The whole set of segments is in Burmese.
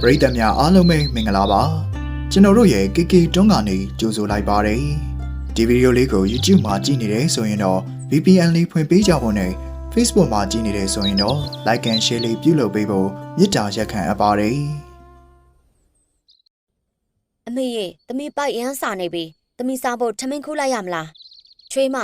ပရိသတ်များအားလုံးပဲမင်္ဂလာပါကျွန်တော်တို့ရဲ့ KK တွန်းကနေကြိုဆိုလိုက်ပါတယ်ဒီဗီဒီယိုလေးကို YouTube မှာကြည့်နေတယ်ဆိုရင်တော့ VPN လေးဖွင့်ပေးကြဖို့နဲ့ Facebook မှာကြည့်နေတယ်ဆိုရင်တော့ Like and Share လေးပြုလုပ်ပေးဖို့မေတ္တာရက်ခံအပ်ပါတယ်အမေရဲ့သမီးပိုက်ရမ်းစာနေပြီသမီးစားဖို့ထမင်းခူးလိုက်ရမလားချွေးမ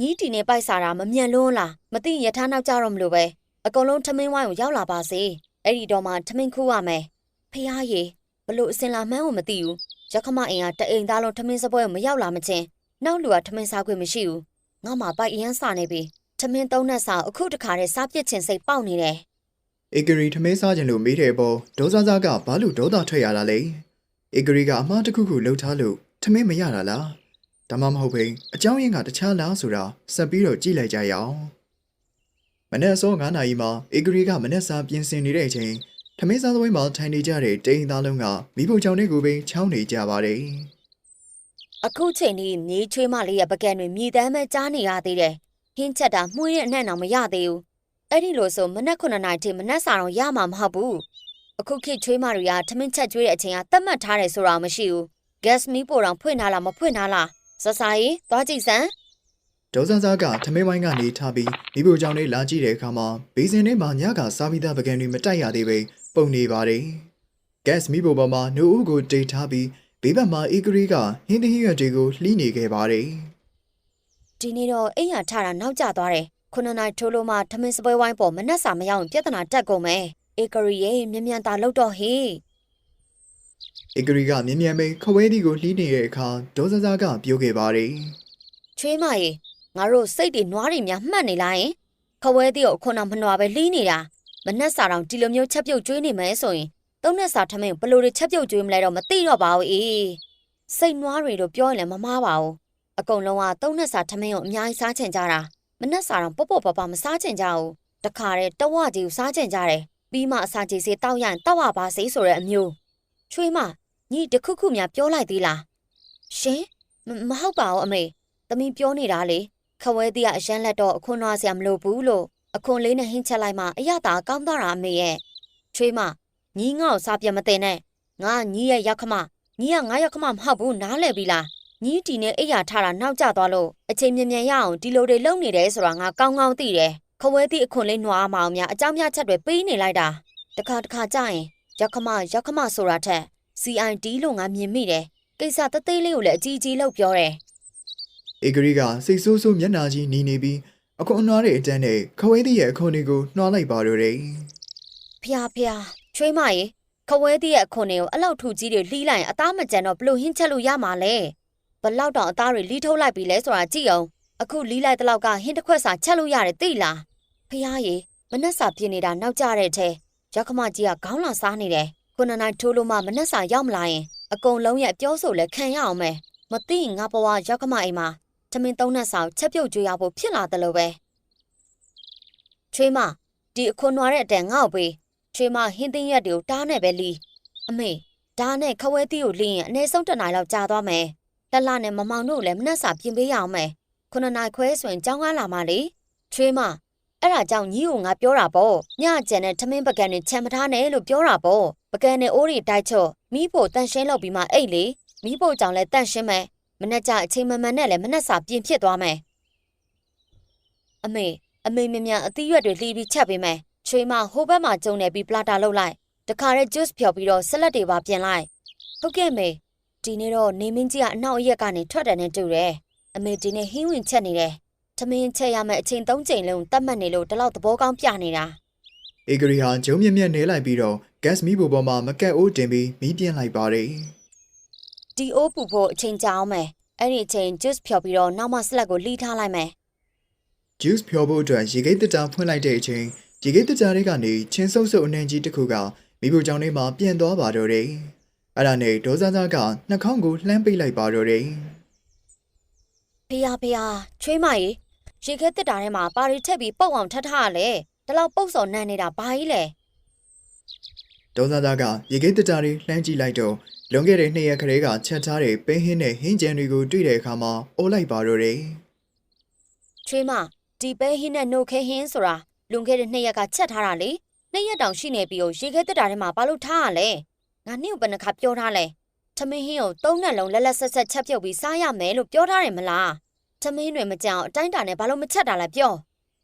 ညီးတီနဲ့ပိုက်စားတာမမြန်လွန်းလားမသိရင်ရထားနောက်ကြတော့မလို့ပဲအကုန်လုံးထမင်းဝိုင်းကိုရောက်လာပါစေအဲ့ဒီတော့မှထမင်းခူးရမယ် ဖះရေဘလို့အစင်လာမှန်းကိုမသိဘူးရခမအိမ်ကတအိမ်သားလုံးထမင်းစပွဲကိုမရောက်လာမချင်းနောက်လူကထမင်းစားခွင့်မရှိဘူးငါမှပိုက်ရမ်းစာနေပြီထမင်းသုံးနဲ့စာအခုတခါတည်းစားပြစ်ချင်စိတ်ပေါက်နေတယ် ဧကရီထမင်းစားခြင်းလို့မေးတဲ့ပေါ်ဒေါသစားကဘာလို့ဒေါသထွက်ရတာလဲဧကရီကအမှားတစ်ခုခုလှုပ်ထားလို့ထမင်းမရတာလားဒါမှမဟုတ်ဘဲအเจ้าရင်းကတခြားလားဆိုတာဆက်ပြီးတော့ကြည့်လိုက်ကြရအောင်မနေ့အစော9နာရီမှာဧကရီကမနေ့စာပြင်ဆင်နေတဲ့အချိန် ထမင်းစားသပွဲမှာထိုင်နေကြတဲ့တိန်သားလုံးကမိဖို့ချောင်းတွေကိုပဲချောင်းနေကြပါတယ်အခုချိန်ဒီမြေးချွေးမလေးရဲ့ပကံတွေမြည်တမ်းပဲကြားနေရသေးတယ်။ဟင်းချက်တာမှုရတဲ့အနှံ့တော့မရသေးဘူး။အဲ့ဒီလိုဆိုမနက်9နာရီထိမနက်စာတော့ရမှာမဟုတ်ဘူး။အခုခေတ်ချွေးမတွေကထမင်းချက်ကျွေးတဲ့အချိန်ကသတ်မှတ်ထားတယ်ဆိုတာမရှိဘူး။ gas မီးပိုတောင်ဖွင့်ထားလားမဖွင့်ထားလား။စစရီသွားကြည့်စမ်းဒေါသစားကထမင်းဝိုင်းကနေထားပြီးမိဖို့ချောင်းလေးလာကြည့်တဲ့အခါမှာဘေးစင်ထဲမှာညကစားပြီးသားပကံတွေမတိုက်ရသေးပဲပုံနေပါတယ်။ gas မိဖို့ပေါ်မှာနှုတ်ဦးကိုတိတ်ထားပြီးဘေးဘက်မှာဧကရီကဟင်းသီးရွက်တွေကိုလှီးနေခဲ့ပါတယ် ။ဒီနေ့တော့အိမ်ရထတာနောက်ကျသွားတယ်။9နာရီထိုးလို့မှထမင်းစပွဲဝိုင်းပေါ်မနက်စာမရောက်ရင်ပြဿနာတက်ကုန်မယ်။ဧကရီရဲ့မြန်မြန်သာလောက်တော့ဟေး ။ဧကရီကမြ мян ပဲခဝဲသီးကိုလှီးနေတဲ့အခါဒေါသစားကပြောခဲ့ပါတယ် ချွေးမရေငါတို့စိတ်တွေနွားတွေများမှတ်နေလားယင်ခဝဲသေးကိုခုနမနွားပဲလှီးနေတာ မနှက်စာတောင်ဒီလိုမျိုးချက်ပြုတ်ကျွေးနေမယ်ဆိုရင်သုံးနှက်စာထမင်းဘယ်လိုတွေချက်ပြုတ်ကျွေးမလဲတော့မသိတော့ပါဘူးအေးစိတ်နွားတွေတို့ပြောရင်လည်းမမားပါဘူးအကုန်လုံးကသုံးနှက်စာထမင်းကိုအများကြီးစားချင်ကြတာမနှက်စာတောင်ပေါ့ပေါ့ပါပါမစားချင်ကြဘူးတခါတည်းတဝကြီးကိုစားချင်ကြတယ်ပြီးမှအစာကြီးစေးတောက်ရရင်တောက်ရပါစေဆိုတဲ့အမျိုးချွေးမညီတခုခုများပြောလိုက်သေးလားရှင်မမဟုတ်ပါဘူးအမေသမီးပြောနေတာလေခဝဲတီကအရန်လက်တော့အခွန်းနွားစရာမလိုဘူးလို့ အခွန်လေးနဲ့ဟင်းချက်လိုက်မှအရသာကောင်းသွားတာအမေရဲ့ချွေးမညီငါ့ကိုစားပြမတင်နဲ့ငါညီရဲ့ရောက်ခမညီကငါရောက်ခမမဟုတ်ဘူးနားလဲပြီလားညီတီနဲ့အိယာထားတာနောက်ကျသွားလို့အချိန်မြန်မြန်ရအောင်ဒီလိုတွေလုပ်နေတယ်ဆိုတာငါကောင်းကောင်းသိတယ်ခဝဲတီအခွန်လေးနွားမအောင်များအကြောင်းများချက်တွေပေးနေလိုက်တာတခါတခါကြရင်ရောက်ခမရောက်ခမဆိုတာထက် CID လို့ငါမြင်မိတယ်ကိစ္စတသေးလေးကိုလည်းအကြီးကြီးလုပ်ပြောတယ်။ဧကရီကစိတ်ဆိုးဆိုးမျက်နှာကြီးနီးနေပြီး အခွန်အနွားတွေအတန်းနဲ့ခဝဲသီးရဲ့အခွန်တွေကိုနှွားလိုက်ပါတော့တယ်ဖျားဖျားချွေးမရေခဝဲတီးရဲ့အခွန်တွေကိုအလောက်ထူကြီးတွေလှီးလိုက်ရင်အသားမကြံတော့ဘလို့ဟင်းချက်လို့ရမှာလဲဘလောက်တောင်အသားတွေလှီးထုတ်လိုက်ပြီလဲဆိုတာကြည့်အောင်အခုလှီးလိုက်တဲ့လောက်ကဟင်းတစ်ခွက်စာချက်လို့ရတယ်သိလားဖျားရေမနှက်စာပြင်းနေတာနောက်ကျတဲ့ထဲရောက်ခမကြီးကခေါင်းလာစားနေတယ်ခုနနိုင်ထိုးလို့မှမနှက်စာရောက်မလာရင်အကုန်လုံးရဲ့ပြောဆိုလဲခံရအောင်မယ်မသိရင်ငါဘဝရောက်ခမအိမ်မှာ ထမင်းသုံးနှက်စာကိုချက်ပြုတ်ကြွေးရဖို့ဖြစ်လာတယ်လို့ပဲချွေးမဒီအခွန်နွားတဲ့အတန်ငါ့ကိုပေးချွေမဟင်းသိမ်းရက်တွေကိုတားနဲ့ပဲလီအမေဒါနဲ့ခဝဲသီးကိုလင်းရင်အနည်းဆုံးတစ်နိုင်လောက်ကြာသွားမယ်တလနဲ့မမောင်တို့လည်းမနှက်စာပြင်ပေးရအောင်မယ်ခုနှစ်နိုင်ခွဲဆိုရင်ကြောင်းကားလာမှလေချွေမအဲ့ဒါကြောင့်ညီကိုငါပြောတာပေါ့ညကျန်တဲ့ထမင်းပကံတွေချမ်းမထားနဲ့လို့ပြောတာပေါ့ပကံနဲ့အိုးတွေတိုက်ချော့မိဖို့တန့်ရှင်းလုပ်ပြီးမှအိတ်လေမိဖို့ကြောင့်လည်းတန့်ရှင်းမယ် မနှက်ကြအချိန်မမှန်နဲ့လည်းမနှက်စာပြင်ဖြစ်သွားမယ်အမေအမေမြင်မြန်အသီးရွက်တွေလှီးပြီးချက်ပေးမယ်ချွေးမဟိုဘက်မှာကျုံနေပြီးပလာတာလုပ်လိုက်တခါရဲ juice ဖြော်ပြီးတော့ဆက်လက်တွေပါပြင်လိုက်ဟုတ်ကဲ့မေဒီနေ့တော့နေမင်းကြီးကအနောက်အရက်ကနေထွက်တယ်နဲ့တူတယ်အမေဒီနေ့ဟင်းဝင်ချက်နေတယ်သမင်းချက်ရမယ့်အချိန်၃ချိန်လုံးတတ်မှတ်နေလို့တလောက်သဘောကောင်းပြနေတာ။ဧကရီဟာဂျုံမြမြနေလိုက်ပြီးတော့ gas မိဖို့ပေါ်မှာမကက်အိုးတင်ပြီးမီးပြင်းလိုက်ပါတယ်ဒီအိုးပူဖို့အချိန်ကြာအောင်မယ် အဲ့ဒီအချိန် juice ဖြော်ပြီးတော့နောက်မှဆက်လက်ကိုလှီးထားလိုက်မယ်။ juice ဖြောဖို့အတွက်ရေကိတ်တတာဖွင့်လိုက်တဲ့အချိန်ရေကိတ်တတာတွေကနေချင်းဆုပ်ဆုပ်အနှံကြီးတစ်ခုကမိဖို့ချောင်းထဲမှာပြန့်သွားပါတော့တယ်။အဲ့ဒါနဲ့ဒေါသစားကနှာခေါင်းကိုလှမ်းပိတ်လိုက်ပါတော့တယ်ဖေးရဖေးရချွေးမရေရေခဲတစ်တာထဲမှာပါရီထက်ပြီးပုတ်အောင်ထပ်ထားရလေဒီလောက်ပုတ်စော်နန်းနေတာဘာကြီးလဲ။ဒေါသစားကရေကိတ်တတာတွေလှမ်းကြည့်လိုက်တော့ လွန်ခဲ့တဲ့နှစ်ရက်ကလေးကချက်ထားတဲ့ပင်းဟင်းနဲ့ဟင်းကြံတွေကိုတွေ့တဲ့အခါမှာအိုးလိုက်ပါတော့တယ်ချွေးမဒီပဲဟင်းနဲ့နှုတ်ခဲဟင်းဆိုတာလွန်ခဲ့တဲ့နှစ်ရက်ကချက်ထားတာလေနှစ်ရက်တောင်ရှိနေပြီကိုရေခဲတက်တာထဲမှာဘာလို့ထားရလဲငါနင့်ကိုဘယ်နှခါပြောထားလဲထမင်းဟင်းကိုသုံးနဲ့လုံးလက်လက်ဆက်ဆက်ချက်ပြုတ်ပြီးစားရမယ်လို့ပြောထားတယ်မလားထမင်းတွေမကြောင်အတိုင်းတာနဲ့ဘာလို့မချက်တာလဲပြော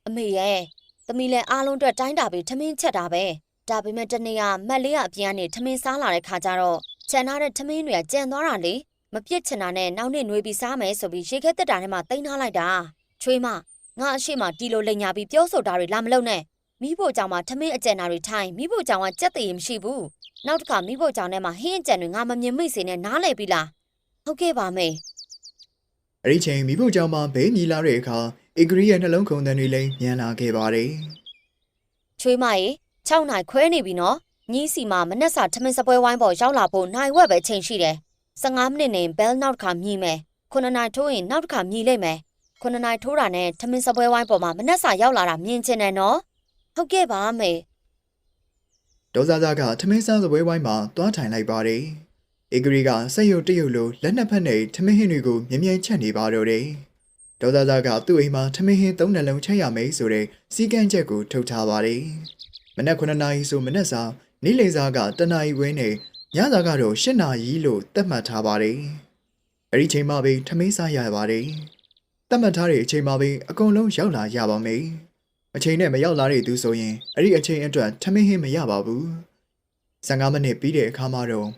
အမေရဲ့သမီးလည်းအားလုံးအတွက်တိုင်းတာပြီးထမင်းချက်တာပဲဒါပေမဲ့တနေ့ကမက်လေးကအပြင်ကနေထမင်းစားလာတဲ့ခါကျတော့ ခြံထားတဲ့ထမင်းတွေကကြံသွားတာလေမပြစ်ချင်တာနဲ့နောက်နေ့နှွေးပြီးစားမယ်ဆိုပြီးရေခဲတက်တာထဲမှာတိန်းထားလိုက်တာချွေးမငါအရှိမတီလိုလိန်ညာပြီးပြောဆိုတာတွေလာမလုပ်နဲ့မိဖို့ကြောင့်မှထမင်းအကျဉ်တာတွေထိုင်မိဖို့ကြောင့်ကကြက်တည်ရင်မရှိဘူးနောက်တစ်ခါမိဖို့ကြောင့်ထဲမှာဟင်းအကြံတွေငါမမြင်မိစေနဲ့နားလဲပြီလားဟုတ်ကဲ့ပါမေအဲ့ဒီချိန်မိဖို့ကြောင့်မှဘေးမြည်လာတဲ့အခါဧကရီရဲ့နှလုံးခုန်တန်တွေလည်းညံလာခဲ့ပါတယ်ချွေးမရေ6နိုင်ခွဲနေပြီနော် ညီးစီမှာမနှက်စာထမင်းစပွဲဝိုင်းပေါ်ရောက်လာဖို့နိုင်ဝက်ပဲချိန်ရှိတယ်15မိနစ်နဲ့ဘဲလ်နောက်တစ်ခါမြည်မယ်9နိုင်ထိုးရင်နောက်တစ်ခါမြည်လိုက်မယ်9နိုင်ထိုးတာနဲ့ထမင်းစပွဲဝိုင်းပေါ်မှာမနှက်စာရောက်လာတာမြင်ချင်တယ်နော်ဟုတ်ကဲ့ပါမေ ဒေါ်စာစာကထမင်းစားစပွဲဝိုင်းမှာတွားထိုင်လိုက်ပါတယ်ဧကရီကစက်ရုပ်တရုပ်လိုလက်နှစ်ဖက်နဲ့ထမင်းဟင်းတွေကိုမြ мян ချက်နေပါတော့တယ်ဒေါ်စာစာကသူ့အိမ်မှာထမင်းဟင်းသုံးနှလုံးချက်ရမယ်ဆိုတဲ့စီကံချက်ကိုထုတ်ထားပါတယ်မနက်9နာရီဆိုမနက်စာ နေ့လယ်စာကတနာရီဝင်းနဲ့ညစာကတော့10နာရီလို့သတ်မှတ်ထားပါတယ်အဲ့ဒီချိန်မှာပဲထမင်းစားရပါတယ်သတ်မှတ်ထားတဲ့အချိန်မှာပဲအကုန်လုံးရောက်လာရပါမယ်အချိန်နဲ့မရောက်လာတဲ့သူဆိုရင်အဲ့ဒီအချိန်အတွက်ထမင်းဟင်းမရပါဘူး15မိနစ်ပြီးတဲ့အခါမှာတော့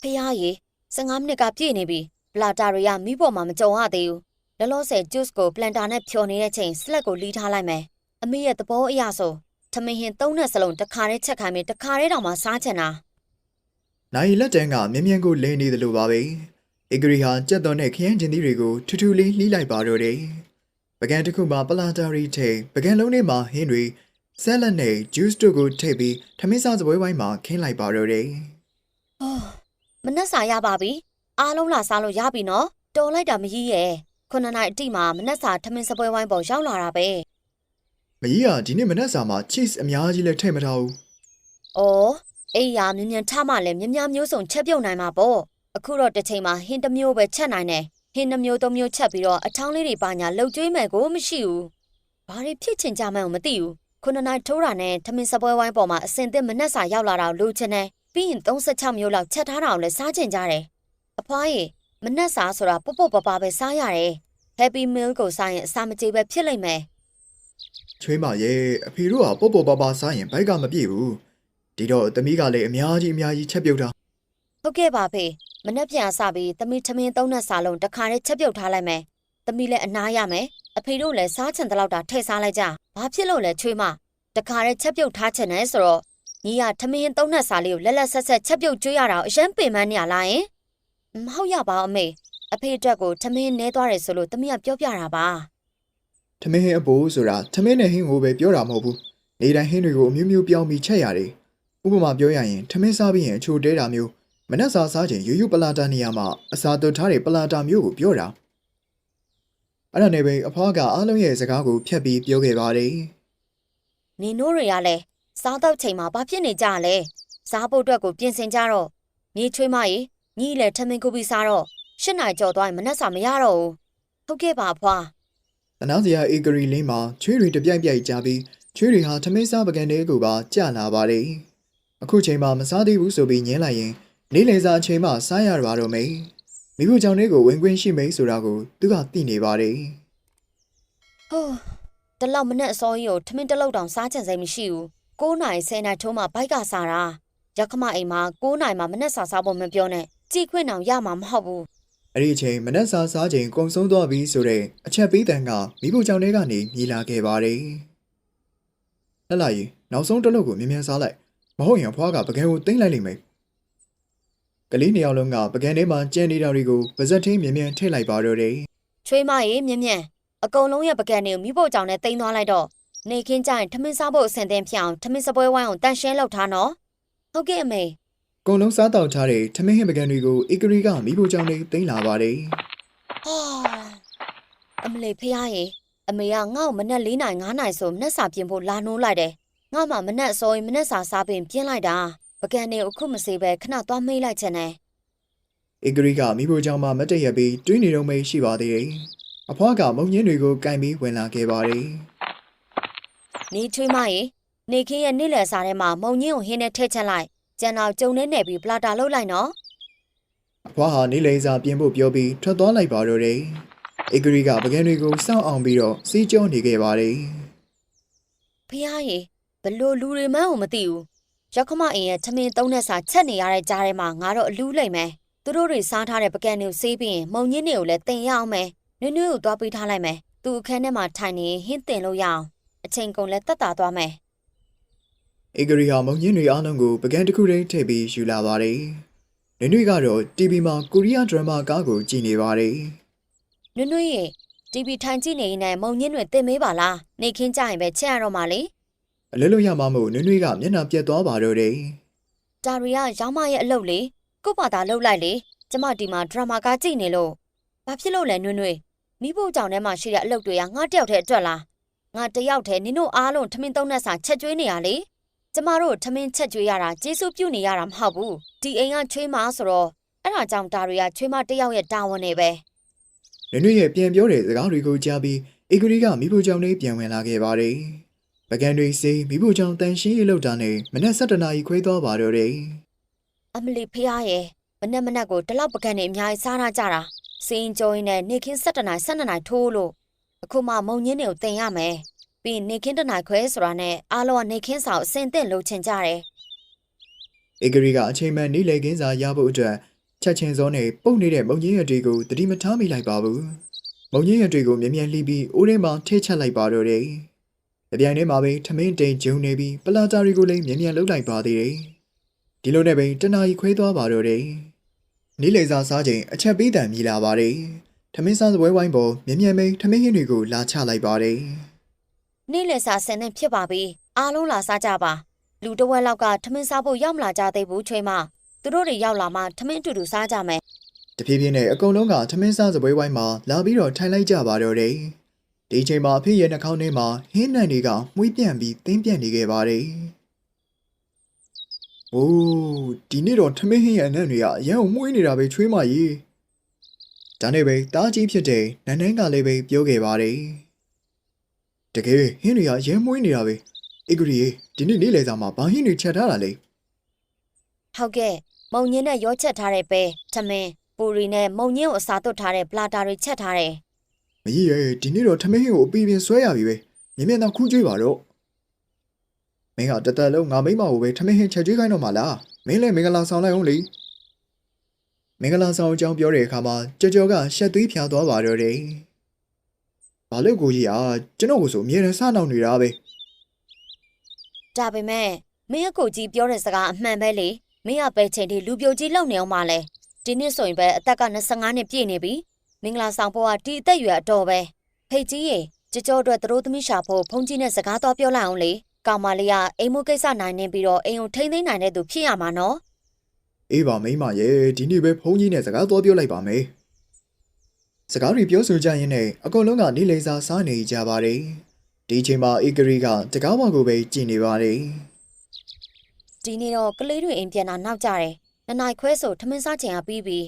ဖះရေ15မိနစ်ကပြည့်နေပြီပလာတာတွေကမိဖို့မှာမကြုံရသေးဘူးလောလောဆယ် juice ကို blender နဲ့ဖြော်နေတဲ့ချိန် slack ကိုလီးထားလိုက်မယ်အမေရဲ့သဘောအရဆို ထမင်းဟင်သုံးနဲ့စလုံးတခါတည်းချက်ခိုင်းပြီးတခါတည်းတောင်မှစားချင်တာနိုင်လက်တန်းကမြင်းမြန်းကိုလင်းနေတယ်လို့ပါပဲအဂရီဟာကြက်သွန်တဲ့ခရမ်းကျင်သီးတွေကိုထူးထူးလေးလှီးလိုက်ပါတော့တယ်ပကံတစ်ခုမှာပလာတာရီထိန်ပကံလုံးထဲမှာဟင်းတွေဆဲလက်နဲ့ juice တို့ကိုထည့်ပြီးထမင်းစားစပွဲဝိုင်းမှာခင်းလိုက်ပါတော့တယ်။အော်မနှက်စာရပါပြီ။အားလုံးလာစားလို့ရပြီနော်။တော်လိုက်တာမကြီးရဲ့။ခုနှစ်နိုင်အတိမှာမနှက်စာထမင်းစပွဲဝိုင်းပေါ်ရောက်လာတာပဲ မကြီးကဒီနေ့မနက်စာမှာ cheese အများကြီးလည်းထည့်မထားဘူး ။အော်အေးရမြ мян ထမှလည်းမြ мян မျိုးစုံချက်ပြုတ်နိုင်မှာပေါ့။အခုတော့တစ်ချိန်မှာဟင်းတစ်မျိုးပဲချက်နိုင်တယ်။ဟင်းတစ်မျိုးသုံးမျိုးချက်ပြီးတော့အချောင်းလေးတွေပါညာလှုပ်ကျွေးမယ်ကိုမရှိဘူး။ဘာတွေဖြစ်ချင်ကြမှန်းကိုမသိဘူး။ခုနှစ်နိုင်ထိုးတာနဲ့ထမင်းစပွဲဝိုင်းပေါ်မှာအစင်သစ်မနှက်စာရောက်လာတာကိုလိုချင်တယ်။ပြီးရင်36မျိုးလောက်ချက်ထားတာကိုလည်းစားချင်ကြတယ်။အဖွားရေမနှက်စာဆိုတာပုတ်ပုတ်ပပပဲစားရတယ်။ Happy Meal ကိုစားရင်အစာမကြေပဲဖြစ်လိမ့်မယ် ချွေးမရဲ့အဖေတို့ကပေါ့ပေါ့ပါပါစားရင်ဘိုက်ကမပြည့်ဘူးဒီတော့သမီးကလည်းအများကြီးအများကြီးချက်ပြုတ်တာ။ဟုတ်ကဲ့ပါဖေ။မနှက်ပြန်အစပြီးသမီးထမင်းသုံးနဲ့စာလုံးတစ်ခါနဲ့ချက်ပြုတ်ထားလိုက်မယ်။သမီးလည်းအနားရမယ်။အဖေတို့လည်းစားချင်တဲ့လောက်တာထည့်စားလိုက်ကြ။ဘာဖြစ်လို့လဲချွေးမ။တစ်ခါနဲ့ချက်ပြုတ်ထားချင်တယ်ဆိုတော့ညီကထမင်းသုံးနဲ့စာလေးကိုလက်လက်ဆက်ဆက်ချက်ပြုတ်ကျွေးရတာကိုအရင်ပင်ပန်းနေရလားယင်။မဟုတ်ရပါဘူးအမေ။အဖေအတွက်ကိုထမင်းနဲသွားတယ်ဆိုလို့သမီးကပြောပြတာပါ ထမင်းဟင်းအပိုးဆိုတာထမင်းနဲ့ဟင်းကိုပဲပြောတာမဟုတ်ဘူးနေတိုင်းဟင်းတွေကိုအမျိုးမျိုးပြောင်းပြီးချက်ရတယ်ဥပမာပြောရရင်ထမင်းစားပြီးရင်အချိုတဲတာမျိုးမနက်စာစားချိန်ယူယူပလာတာနေရာမှာအစာသွတ်ထားတဲ့ပလာတာမျိုးကိုပြောတာအဲ့ဒါနဲ့ပဲအဖွားကအားလုံးရဲ့စကားကိုဖြတ်ပြီးပြောခဲ့ပါတယ်။နေနိုးတွေကလည်းစားတော့ချိန်မှာဘာဖြစ်နေကြလဲ။စားဖို့အတွက်ကိုပြင်ဆင်ကြတော့မြေချွေးမကြီးညီလည်းထမင်းကုပြီးစားတော့ရှစ်နိုင်ကြော်သွားရင်မနှက်စာမရတော့ဘူး။ဟုတ်ကဲ့ပါအဖွား။ တနာစရာအေဂရီလင်းမှာချွေးတွေတပြိုက်ပြိုက်ကြပြီးချွေးတွေဟာထမင်းစားပကံတွေကိုပါကြာလာပါတယ်အခုချိန်မှာမစားသေးဘူးဆိုပြီးညင်းလိုက်ရင်နေလေစာအချိန်မှစားရပါတော့မယ်မိဖို့ကြောင့်လေးကိုဝင်ခွင့်ရှိမိတ်ဆိုတာကိုသူကသိနေပါတယ်ဟိုးတလောက်မနဲ့အစောကြီးကိုထမင်းတစ်လောက်တောင်စားချင်စိတ်မရှိဘူး9နိုင်10နိုင်ထုံးမှဘိုက်ကစားတာရခမအိမ်မှာ9နိုင်မှမနဲ့စားစားဖို့မပြောနဲ့ကြည်ခွင့်အောင်ရမှာမဟုတ်ဘူး အဲ့ဒီအချိန်မနက်စာစားချိန်ကုန်ဆုံးသွားပြီဆိုတဲ့အချက်ပေးတန်ကမိဖို့ကြောင့်တဲကနေမြည်လာခဲ့ပါတယ်။လက်လိုက်နောက်ဆုံးတစ်လုတ်ကိုမြင်မြန်စားလိုက်မဟုတ်ရင်ဖွားကပကံကိုတိမ့်လိုက်လိမ့်မယ်။ကလေးနှစ်ယောက်လုံးကပကံထဲမှာကျန်နေတာတွေကိုပါဇက်ထင်းမြင်မြန်ထည့်လိုက်ပါတော့တယ်။ချွေးမရေမြင်မြန်အကုန်လုံးရဲ့ပကံတွေကိုမိဖို့ကြောင့်နဲ့တိမ့်သွားလိုက်တော့နေခင်းကြရင်ထမင်းစားဖို့အဆင်သင့်ဖြစ်အောင်ထမင်းစပွဲဝိုင်းအောင်တန်ရှင်းလောက်ထားနော်။ဟုတ်ကဲ့အမေ။ ကုံလုံးစားတောက်ထားတဲ့ထမင်းဟင်းပကံတွေကိုဧကရီကမိဖို့ကြောင့်လေးသိမ်းလာပါတယ်ဟာအမလေးဖះရေအမေကငါ့ကိုမနဲ့၄နိုင်၅နိုင်ဆိုမနဲ့စာပြင်ဖို့လာနှိုးလိုက်တယ်ငါမှမနဲ့အစောရင်မနဲ့စာစားပင်ပြင်းလိုက်တာပကံတွေကိုအခုမစေပဲခဏသွားမေးလိုက်ချင်တယ်။ဧကရီကမိဖို့ကြောင့်မှမတ်တရက်ပြီးတွေးနေတော့မေးရှိပါသေးတယ်။အဖွားကမုံညင်းတွေကိုကင်ပြီးဝင်လာခဲ့ပါတယ်နေချွေးမရေနေခင်းရဲ့နေ့လယ်စာထဲမှာမုံညင်းကိုဟင်းနဲ့ထည့်ချက်လိုက် ကျန်တော့ကျုံနေနေပြီးပလာတာလုပ်လိုက်နော်အဖွားဟာနေလိန်စာပြင်ဖို့ပြောပြီးထွက်သွားလိုက်ပါတော့တယ်။ဧကရီကပကံတွေကိုစောင့်အောင်ပြီးတော့စီးကြောနေခဲ့ပါတယ်ဖះရေဘလို့လူတွေမှန်းကိုမသိဘူးရောက်ခမအင်ရဲ့ထမင်းသုံးနဲ့စာချက်နေရတဲ့ကြားထဲမှာငါတော့အလူးလိုက်မယ်သူတို့တွေစားထားတဲ့ပကံတွေကိုဆေးပြီးရင်မုံညင်းတွေကိုလည်းတင်ရအောင်မယ်နွေ့နွေ့ကိုသွားပေးထားလိုက်မယ်သူအခန်းထဲမှာထိုင်နေရင်ဟင်းတင်လို့ရအောင်အချိန်ကုန်လည်းတက်တာသွားမယ်။ ဧကရီဟာမုံညင်းတွေအားလုံးကိုပကံတစ်ခုတည်းထည့်ပြီးယူလာပါတယ်။နွေနွေကတော့ TV မှာကိုရီးယားဒရမာကားကိုကြည့်နေပါတယ်နွေ့နွေ့ရေ TV ထိုင်ကြည့်နေရင်လည်းမုံညင်းတွေတင်မေးပါလားနေခင်းကြရင်ပဲချက်ရတော့မှလေ။အလဲလို့ရမှမို့နွေနွေကမျက်နှာပြက်သွားပါတော့တယ်ဒါရီကရောင်းမရဲ့အလုပ်လေကို့ဘာသာလှုပ်လိုက်လေကျမဒီမှာဒရမာကားကြည့်နေလို့ဘာဖြစ်လို့လဲနွေ့နွေ့မိဖို့ကြောင့်ထဲမှာရှိတဲ့အလုပ်တွေကငါတယောက်တည်းအတွက်လားငါတယောက်တည်းနင်တို့အားလုံးထမင်းသုံးနဲ့စာချက်ကျွေးနေရလေ ကျမတို့ထမင်းချက်ကျွေးရတာကျေးဇူးပြုနေရတာမဟုတ်ဘူးဒီအိမ်ကချွေးမဆိုတော့အဲ့ဒါကြောင့်ဒါရီကချွေးမတယောက်ရဲ့တာဝန်နေပဲ။နွေနွေရဲ့ပြန်ပြောတဲ့စကားတွေကိုကြားပြီးဧကရီကမိဖို့ကြောင့်လေးပြန်ဝင်လာခဲ့ပါတယ်။ပကံတွေစေးမိဖို့ကြောင့်တန်ရှင်းရေးလောက်တာနဲ့မနက်7နာရီခွဲသွားပါတော့တယ်။အမလီဖះရဲ့မနဲ့မနဲ့ကိုတလောက်ပကံနေအများကြီးစားရကြတာစင်းကြိုးရင်းနဲ့နေခင်း7တနာ12နာထိုးလို့အခုမှမုံညင်းတွေကိုတင်ရမယ် ပြီးရင်နေခင်းတနာခွဲဆိုတာနဲ့အားလုံးကနေခင်းစာကိုအစင်သင့်လုပ်ချင်ကြတယ် ဧကရီကအချိန်မှန်နေလေကင်းစာရဖို့အတွက်ချက်ချင်းစောနဲ့ပုတ်နေတဲ့မုံကြီးရတွေကိုတတိမထားမိလိုက်ပါဘူး။မုံကြီးရတွေကိုမြ мян လှီးပြီးအိုးထဲမှာထိချက်လိုက်ပါတော့တယ်။အပြိုင်ထဲမှာပဲထမင်းတိန်ဂျုံနေပြီးပလာတာတွေကိုလည်းမြ мян လှုပ်လိုက်ပါသေးတယ်။ဒီလိုနဲ့ပဲတနာရီခွဲသွားပါတော့တယ်။နေလေစာစားချိန်အချက်ပေးတံမြည်လာပါတယ်။ထမင်းစားစပွဲဝိုင်းပေါ်မြ мян မိန်ထမင်းဟင်းတွေကိုလာချလိုက်ပါတယ်။ နေ့လည်စာဆန်တဲ့ဖြစ်ပါပြီအားလုံးလာစားကြပါလူတစ်ဝက်လောက်ကထမင်းစားဖို့ရောက်မလာကြသေးဘူးချွေးမသူတို့တွေရောက်လာမှထမင်းအတူတူစားကြမယ်တဖြည်းဖြည်းနဲ့အကုန်လုံးကထမင်းစားစပွဲဝိုင်းမှာလာပြီးတော့ထိုင်လိုက်ကြပါတော့တယ်။ဒီအချိန်မှာအဖေရဲ့နှာခေါင်းထဲမှာဟင်းနံတွေကမှုေးပြန့်ပြီးတင်းပြန့်နေခဲ့ပါတယ်။အိုးဒီနေ့တော့ထမင်းဟင်းရဲ့အနံ့တွေကအရန်ကိုမှုေးနေတာပဲချွေးမကြီး။ဒါနဲ့ပဲတားကြီးဖြစ်တဲ့နန်းနန်းကလည်းပဲပြောခဲ့ပါတယ်။ တကယ်ဟင်းတွေကအရန်မှုေးနေတာပဲ။အေဂရီဒီနေ့နေ့လယ်စာမှာဘာဟင်းတွေချက်ထားတာလဲဟုတ်ကဲ့မုံညင်းနဲ့ရောချက်ထားတဲ့ပဲထမင်းပူရီနဲ့မုံညင်းကိုအစာသွတ်ထားတဲ့ပလာတာတွေချက်ထားတယ်။မကြီးရဲ့ဒီနေ့တော့ထမင်းဟင်းကိုအပီပင်ဆွဲရပြီပဲ။မြင်မြင်တော့ခူးကြွေးပါတော့။မင်းကတတလုံးငါမိမကိုပဲထမင်းဟင်းချက်ကြွေးခိုင်းတော့မှလား။မင်းလည်းမင်္ဂလာဆောင်လိုက်အောင်လေ။မင်္ဂလာဆောင်အကြောင်းပြောတဲ့အခါမှာကြော်ကြော်ကရှက်သွေးဖြာသွားပါတော့တယ်။ ဘာလို့ကိုကြီးอ่ะကျွန်တော်ကိုဆိုအမြဲတမ်းစနောက်နေတာပဲဒါပေမဲ့မင်းအကိုကြီးပြောတဲ့စကားအမှန်ပဲလေမင်းကပဲချိန်ဒီလူပြိုကြီးလုံနေအောင်မလဲဒီနှစ်ဆိုရင်ပဲအသက်က25နှစ်ပြည့်နေပြီမင်္ဂလာဆောင်ဖို့ကဒီအသက်အရွယ်အတော်ပဲဖိတ်ကြီးရေကြကြောအတွက်သတို့သမီးရှာဖို့ဖုန်ကြီးနဲ့စကားတော့ပြောလိုက်အောင်လေကောင်မလေးကအိမ်မိုးကိစ္စနိုင်နေပြီးတော့အိမ်ကိုထိမ့်သိမ်းနိုင်တဲ့သူဖြစ်ရမှာနော်။အေးပါမိမရဲ့ဒီနေ့ပဲဖုန်းကြီးနဲ့စကားသွားပြောလိုက်ပါမယ်။ စကားတွေပြောဆိုကြရင်းနဲ့အကုန်လုံးကနေလေစာစားနေကြပါတယ်။ဒီအချိန်မှာအေဂရီကတကားဝါကိုပဲကြည်နေပါတယ်။ဒီနေ့တော့ကလေးတွေအိမ်ပြန်တာနောက်ကြတယ်နှစ်နိုင်ခွဲဆိုထမင်းစားချိန်ကပြီးပြီ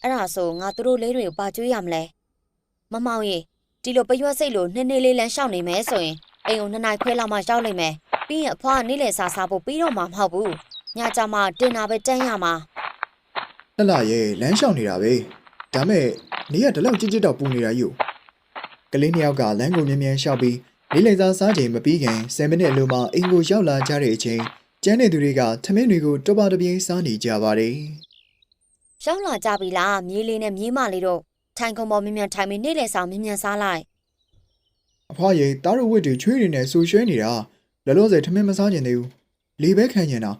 အဲ့ဒါဆိုငါသူတို့လေးတွေကိုပါကျွေးရမလဲမမောင်ရေဒီလိုပရွက်စိတ်လိုနှစ်နေ့လေးလမ်းလျှောက်နေမယ်ဆိုရင်အိမ်ကိုနှစ်နိုင်ခွဲလောက်မှရောက်လိမ့်မယ်ပြီးရင်အဖွားကနေ့လည်စာစားဖို့ပြီးတော့မှမဟုတ်ဘူးညကြမှာတင်တာပဲတန်းရမှာလှလှရဲ့လမ်းလျှောက်နေတာပဲ ဒါမဲ့နေရဒီလောက်ကြစ်ကြစ်တော့ပူနေတာယူကလေးနှစ်ယောက်ကလမ်းကိုမြ мян လျှောက်ပြီးလေးလိန်စားစားချိန်မပြီးခင်10မိနစ်အလိုမှာအိမ်ကိုရောက်လာကြတဲ့အချိန်ကျန်းတဲ့သူတွေကထမင်းတွေကိုတပတပြင်းစားနေကြပါတယ် ရောက်လာကြပြီလားမြေးလေးနဲ့မြေးမလေးတို့ထိုင်ခုံပေါ်မြင်မြန်ထိုင်ပြီးနေ့လည်စာမြင်မြန်စားလိုက် အဖွားရဲ့တားရဝတ်တွေချွေးနေနဲ့ဆူရွှဲနေတာလောလောဆယ်ထမင်းမစားကျင်သေးဘူးလေပဲခံကျင်တာ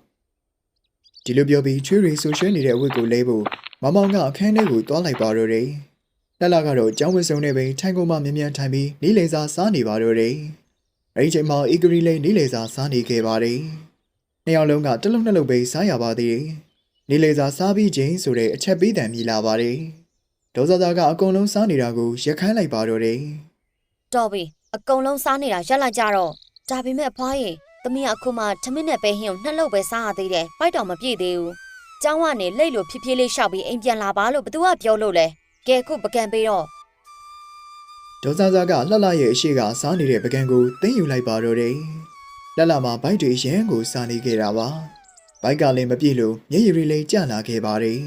ဒီလိုပြောပြီးချွေးတွေဆူရွှဲနေတဲ့အဝတ်ကိုလဲဖို့ မမောင်ကအခန်းထဲကိုတွားလိုက်ပါတော့တယ်လှလှကတော့ကျောင်းဝတ်စုံနဲ့ပဲထိုင်ကုန်မှမြ мян ထိုင်ပြီးလေးလိန်စားစားနေပါတော့တယ်အဲဒီချိန်မှာအီဂရီလည်းလေးလိန်စားစားနေခဲ့ပါတယ်နှစ်ယောက်လုံးကတစ်လုံးနှစ်လုံးပဲစားရပါသေးတယ်လေးလိန်စားစားပြီးချင်းဆိုတဲ့အချက်ပေးတံမြည်လာပါတယ်ဒေါသသားကအကုန်လုံးစားနေတာကိုရက်ခိုင်းလိုက်ပါတော့တယ် တော်ပြီအကုန်လုံးစားနေတာရက်လိုက်ကြတော့ဒါပေမဲ့အဖွားရေသမီးကအခုမှထမင်းနဲ့ပဲဟင်းကိုနှစ်လုပ်ပဲစားရသေးတယ်ပိုက်တော်မပြည့်သေးဘူး ကျောင်းကနေလိတ်လို့ဖြည်းဖြည်းလေးရှောက်ပြီးအိမ်ပြန်လာပါလို့ဘသူကပြောလို့လဲကဲခုပကံပေးတော့ဒေါ်စာစာကလှလှရဲ့အရှိကစားနေတဲ့ပကံကိုသိမ်းယူလိုက်ပါတော့တယ်။လှလှမှာဘိုက်တွေရမ်းကိုစားနေခဲ့တာပါဘိုက်ကလည်းမပြေလို့မျက်ရည်တွေလည်းကျလာခဲ့ပါတယ်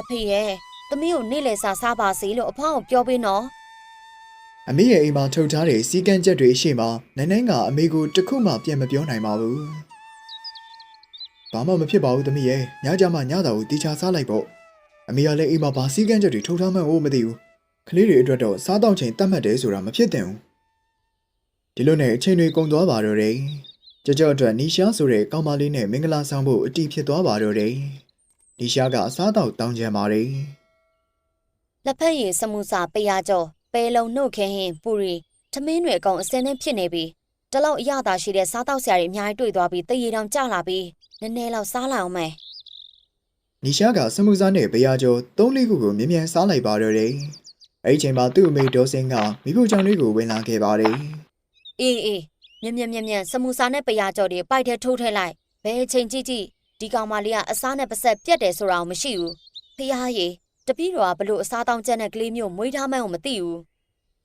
အဖေရဲ့သမီးကိုနေ့လည်စာစားပါစေလို့အဖေကိုပြောပေးနော်အမေရဲ့အိမ်မှာထုတ်ထားတဲ့စီကံချက်တွေအရှိမနိုင်နိုင်ကအမေကိုတခုမှပြန်မပြောနိုင်ပါဘူး ဘာမှမဖြစ်ပါဘူးသမီးရဲ့ညကြမှာညတာကိုတီချာစားလိုက်ပေါ့အမေကလည်းအိမ်မှာဘာစီကံချက်တွေထုတ်ထားမှန်းမသိဘူးကလေးတွေအတွက်တော့စားတော့ချိန်တတ်မှတ်တယ်ဆိုတာမဖြစ်သင့်ဘူးဒီလိုနဲ့အချိန်တွေကုန်သွားပါတော့တယ်ကြော့ကြော့အတွက်နီရှာဆိုတဲ့ကောင်မလေးနဲ့မင်္ဂလာဆောင်ဖို့အတီးဖြစ်သွားပါတော့တယ်နီရှာကအစားတော့တောင်းကြပါတယ်လက်ဖက်ရည်စမှုစာပေးရကြောပဲလုံးနှုတ်ခင်းဟင်းပူရီထမင်းတွေအကုန်အစင်းနဲ့ဖြစ်နေပြီ တလောက်အရသာရှိတဲ့စားတောက်ဆရာတွေအများကြီးတွေ့သွားပြီးတရေတောင်ကျလာပြီးနည်းနည်းလောက်စားလိုက်အောင်မယ် နီရှာကစမှုစားနဲ့ဘရာကျော်သုံးလေးခုကိုမြ мян စားလိုက်ပါတော့တယ်အဲ့ဒီချိန်မှာသူ့အမေဒေါ်စင်ကမိဖို့ချောင်းလေးကိုဝင်လာခဲ့ပါတယ် အေးအေးမြက်မြက်မြက်မြက်စမှုစာနဲ့ပရာကြောတွေပိုက်ထဲထိုးထည့်လိုက်ဘယ်အချိန်ကြည့်ကြည့်ဒီကောင်မလေးကအစားနဲ့ပဆက်ပြက်တယ်ဆိုတာမရှိဘူးဖះရေတပည့်တော်ကဘလို့အစားတောင်းချက်နဲ့ကလေးမျိုးမွေးထားမှန်းကိုမသိဘူး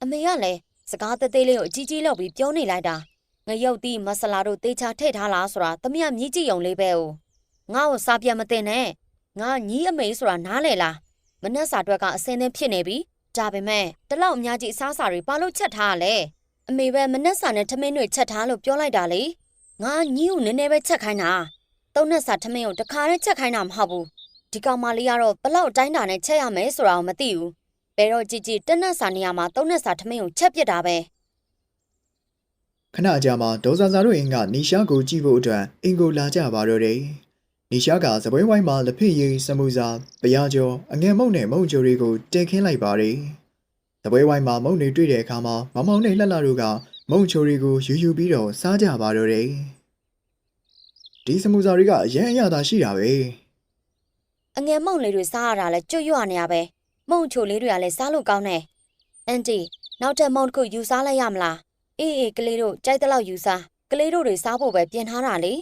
အမေကလည်းစကားသေးသေးလေးကိုအကြီးကြီးလောက်ပြီးပြောနေလိုက်တာ ငရုတ်တီးမဆလာတို့တေချာထည့်ထားလားဆိုတာသမီးကမြည်ကြည့်ုံလေးပဲ哦ငါ့ကိုစားပြတ်မတင်နဲ့ငါညီအမေဆိုတာနားလေလားမနှက်စာတွက်ကအစင်းသင်းဖြစ်နေပြီဒါပေမဲ့တလောက်အများကြီးအစားအစာတွေဘာလို့ချက်ထားရလဲအမေပဲမနှက်စာနဲ့ထမင်းတွေချက်ထားလို့ပြောလိုက်တာလေငါညီကိုနည်းနည်းပဲချက်ခိုင်းတာသုံးနှက်စာထမင်းကိုတခါတည်းချက်ခိုင်းတာမဟုတ်ဘူးဒီကောင်မလေးကတော့ဘလောက်တိုင်းတာနဲ့ချက်ရမယ်ဆိုတာကိုမသိဘူးဘယ်တော့ကြည့်ကြည့်တက်နှက်စာနေရာမှာသုံးနှက်စာထမင်းကိုချက်ပြစ်တာပဲ ခဏကြာမှဒေါ်ဆာဆာတို့အိမ်ကနီရှာကိုကြည့်ဖို့အတွက်အင်ကိုလာကြပါတော့တယ်နီရှာကစပွဲဝိုင်းမှာလက်ဖက်ရည်စမှုစားဘရာကျော်အငယ်မုံနဲ့မုံချိုတွေကိုတဲခင်းလိုက်ပါတယ်စပွဲဝိုင်းမှာမုံတွေတွေ့တဲ့အခါမှာမောင်မောင်နဲ့လှလှတို့ကမုံချိုတွေကိုယူယူပြီးတော့စားကြပါတော့တယ်ဒီစမှုစားတွေကအရန်အရသာရှိတာပဲအငယ်မုံလေးတွေစားရတာလဲကျွတ်ရွနေရပဲမုံချိုလေးတွေကလည်းစားလို့ကောင်းတယ်အန်တီနောက်ထပ်မုံတစ်ခုယူစားလိုက်ရမလား အေးအေးကလေးတို့ကြိုက်တဲ့လောက်ယူစားကလေးတို့တွေစားဖို့ပဲပြင်ထားတာလေ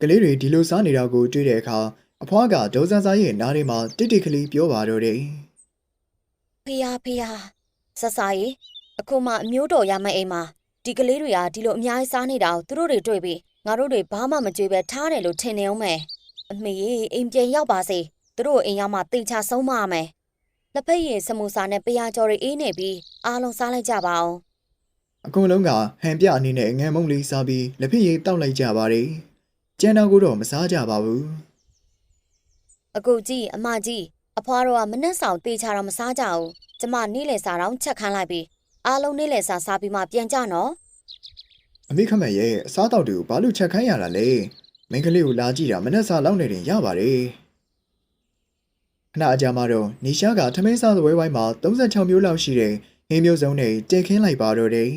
ကလေးတွေဒီလိုစားနေတာကိုတွေ့တဲ့အခါအဖွားကဒေါ်ဆာဆာရဲ့နားထဲမှာတိတ်တိတ်ကလေးပြောပါတော့တယ်ဖေယားဖေယားဆဆာကြီးအခုမှအမျိုးတော်ရမယ့်အိမ်မှာဒီကလေးတွေကဒီလိုအများကြီးစားနေတာကိုသူတို့တွေတွေ့ပြီးငါတို့တွေဘာမှမကြွေပဲထားတယ်လို့ထင်နေအောင်မယ်အမေကြီးအိမ်ပြန်ရောက်ပါစေသူတို့အိမ်ရောက်မှတိတ်ချဆုံးမရမယ်လက်ဖက်ရည်စမူစာနဲ့ပယားကြော်တွေအေးနေပြီးအားလုံးစားလိုက်ကြပါအောင် အကုန်လုံးကဟန်ပြအနေနဲ့ငန်မုံလေးစားပြီးလက်ဖက်ရည်တောက်လိုက်ကြပါတယ်ကျန်တော်ကိုတော့မစားကြပါဘူးအခုကြည့်အမကြီးအဖွားတော့ကမနှက်ဆောင်တေချာတော့မစားကြဘူးကျမနေ့လယ်စာတော့ချက်ခန်းလိုက်ပြီးအားလုံးနေ့လယ်စာစားပြီးမှပြန်ကြနော်အမေခမက်ရဲ့အစားတောက်တွေကိုဘာလို့ချက်ခိုင်းရတာလဲမင်းကလေးကိုလာကြည့်တာမနှက်စားလောက်နေတင်ရပါတယ်ခဏအကြာမှတော့နီရှာကထမင်းစားသပွဲဝိုင်းမှာ36မျိုးလောက်ရှိတဲ့ ဟင်းမျိုးစုံနဲ့တင်ခင်းလိုက်ပါတော့တယ်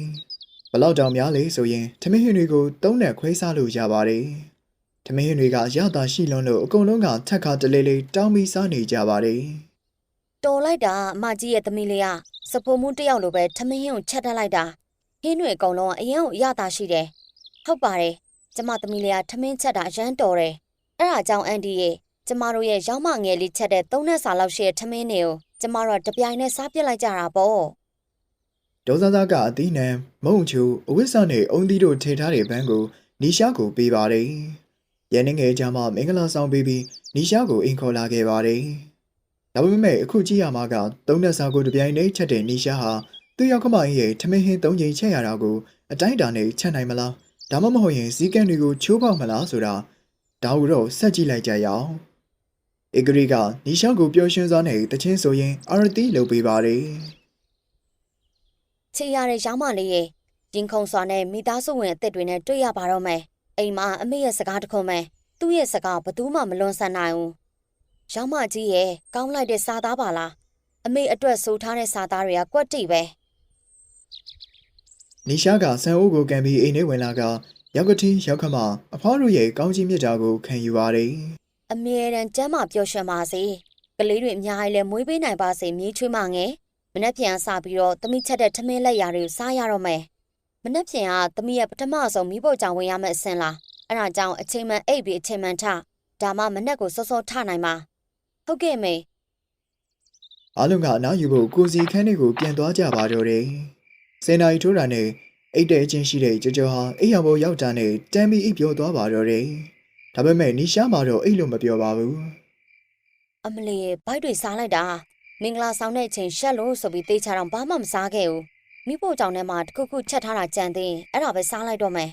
ဘလောက်တောင်များလဲဆိုရင်ထမင်းဟင်းတွေကိုသုံးနဲ့ခွဲစားလို့ရပါတယ်ထမင်းဟင်းတွေကရတာရှိလွန်းလို့အကုန်လုံးကထက်ခါတလေးလေးတောင်းပြီးစားနေကြပါတယ်တော်လိုက်တာအမကြီးရဲ့သမီးလေးကစပိုမှုတစ်ယောက်လိုပဲထမင်းဟင်းကိုချက်တက်လိုက်တာဟင်းတွေအကုန်လုံးကအရင်ကအရသာရှိတယ်ဟုတ်ပါတယ်ကျမသမီးလေးကထမင်းချက်တာအရန်တော်တယ်အဲ့ဒါကြောင့်အန်ဒီရဲ့ကျမတို့ရဲ့ရောက်မငယ်လေးချက်တဲ့သုံးနဲ့စာလောက်ရှိတဲ့ထမင်းတွေကိုကျမတို့ကတပြိုင်နက်စားပြစ်လိုက်ကြတာပေါ့ ဒေါ်စသားကအသီးနှံမုံချူအဝိဆနဲ့အုံသီးတို့ထည့်ထားတဲ့ဘန်းကိုနီရှာကိုပေးပါတယ်။ရန်နေငယ်ကြမှာမင်္ဂလာဆောင်ပေးပြီးနီရှာကိုအိမ်ခေါ်လာခဲ့ပါတယ်။ဒါပေမဲ့အခုကြည့်ရမှာကသုံးသက်စာကိုတပြိုင်တည်းချက်တဲ့နီရှာဟာသူ့ရောက်ခမကြီးရဲ့ထမင်းဟင်းသုံးချိန်ချက်ရတာကိုအတိုင်းအတာနဲ့ချက်နိုင်မလား။ဒါမှမဟုတ်ရင်စည်းကမ်းတွေကိုချိုးဖောက်မလားဆိုတာဒါကိုတော့ဆက်ကြည့်လိုက်ကြရအောင်။ဧကရီကနီရှာကိုပျော်ရွှင်စွာနဲ့တချင်းဆိုရင်အာရတီလုပ်ပေးပါတယ်။ ချေရတဲ့ရောက်မလေးရဲ့ရင်ခုန်စွာနဲ့မိသားစုဝင်အသက်တွေနဲ့တွေ့ရပါတော့မယ်အိမ်မှာအမေရဲ့စကားတစ်ခွန်းပဲသူ့ရဲ့စကားဘယ်သူမှမလွန်ဆန်နိုင်ဘူးရောက်မကြီးရဲ့ကောင်းလိုက်တဲ့စာသားပါလားအမေအတွက်ဆိုထားတဲ့စာသားတွေကကွက်တိပဲနီရှာကဆန်အိုးကိုကန်ပြီးအိမ်ထဲဝင်လာကရောက်ကတိရောက်ခမအဖွားတို့ရဲ့ကောင်းကြီးမြတ်တာကိုခံယူပါတယ်အမြဲတမ်းကျမ်းမာပျော်ရွှင်ပါစေကလေးတွေအများကြီးလဲမွေးပေးနိုင်ပါစေမြေးချွေးမငယ်မ နှက်ပြန်စပြီးတော့သမီးချက်တဲ့ထမင်းလက်ရာတွေကိုစားရတော့မယ်မနှက်ပြန်ကသမီးရဲ့ပထမဆုံးမိဖို့ကြောင့်ဝင်ရမယ့်အဆင့်လားအဲ့ဒါကြောင့်အချိန်မှန်အိပ်ပြီးအချိန်မှန်ထဒါမှမနှက်ကိုစောစောထနိုင်ပါဟုတ်ကဲ့မေ။အားလုံးကအနားယူဖို့ကိုစီခန်းလေးကိုပြန်သွားကြပါတော့တယ်။စင်နာရီထိုးတာနဲ့အိတ်တဲ့အချင်းရှိတဲ့ကြော်ကြော်ဟာအိမ်ရောက်ပေါ်ရောက်တာနဲ့တမ်းပြီးအိပ်ပြောသွားပါတော့တယ်။ဒါပေမဲ့နီရှာမှာတော့အဲ့လိုမပြောပါဘူးအမလီရဲ့ဘိုက်တွေစားလိုက်တာ မင်္ဂလာဆောင်တဲ့အချိန်ရှက်လို့ဆိုပြီးတေးချတော့ဘာမှမစားခဲ့ဘူးမိဖို့ကြောင့်ထဲမှာတခုခုချက်ထားတာကြံသေးရင်အဲ့ဒါပဲစားလိုက်တော့မယ်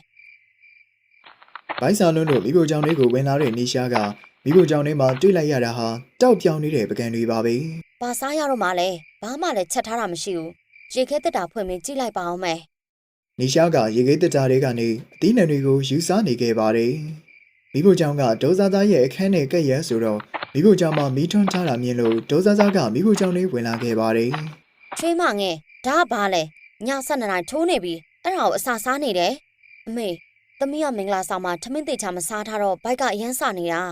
ဘိုက်စာလွန်းတို့မိဖို့ကြောင့်လေးကိုဝင်လာတဲ့နီရှာကမိဖို့ကြောင့်လေးမှာတွေ့လိုက်ရတာဟာတောက်ပြောင်နေတဲ့ပကံတွေပါပဲဘာစားရတော့မှလဲဘာမှလည်းချက်ထားတာမရှိဘူးရေခဲတက်တာဖွင့်ပြီးကြည့်လိုက်ပါအောင်မယ်နီရှာကရေခဲတက်တာတွေကနေအသီးနှံတွေကိုယူစားနေခဲ့ပါတယ် မိဖို့ကြောင့်ကဒေါ်စာသားရဲ့အခန်းနဲ့ကက်ရဲဆိုတော့မိဖို့ကြောင့်မှမီးထွန်းထားတာမြင်လို့ဒေါ်စာသားကမိဖို့ကြောင့်လေးဝင်လာခဲ့ပါတယ်ချွေးမငယ်ဒါကဘာလဲည7နာရီထိုးနေပြီအဲ့ဒါကိုအစာစားနေတယ်အမေသမီးကမင်္ဂလာဆောင်မှာထမင်းသေးချာမစားထားတော့ဘိုက်ကအရန်စနေတာ